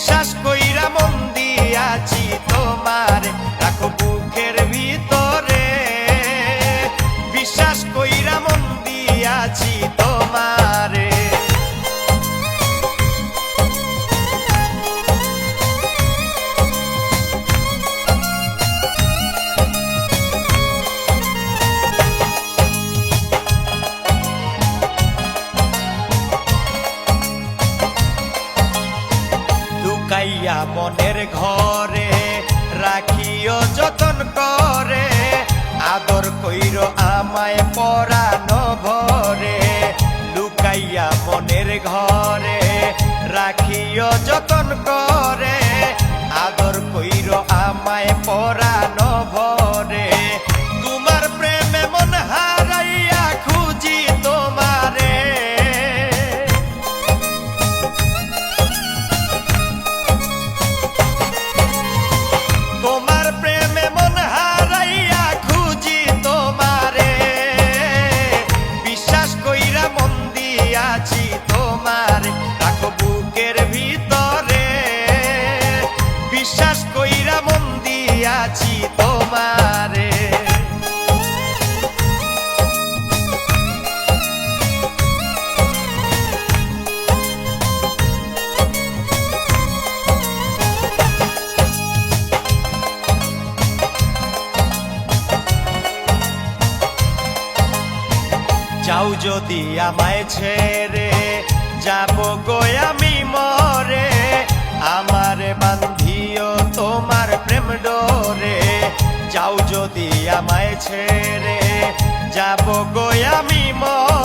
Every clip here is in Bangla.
বিশ্বাস কইরা মন দিয়াছি তোমার। রাখো বুকের ভিতরে। বিশ্বাস কইরা মন দিয়াছি তোমার মনের ঘরে রাখিও যতন করে। আদর কইর আমায় পরানো ভরে। লুকাইয়া মনের ঘরে রাখিও যতন করে। আদর কইর আমায় পরানো ভরে। যাও যদি আমায় ছেড়ে, যাব গো আমি মরে। আমার বান্ধিও তোমার প্রেম ডোরে। যাও যদি আমায় ছেড়ে, যাব গো আমি মরে।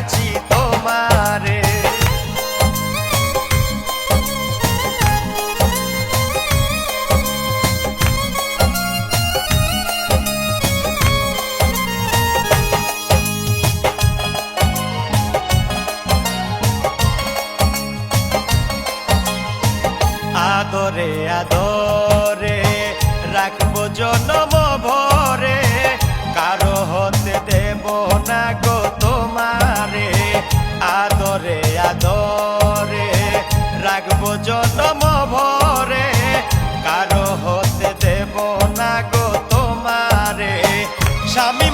দিয়াছি তোমারে। আদরে আদরে রাখব জনম ভরে। কারও হতে দেব না গো তোমারে। আদরে আদরে রাখব জনম ভরে। কারও হতে দেব না গো তোমারে। স্বামী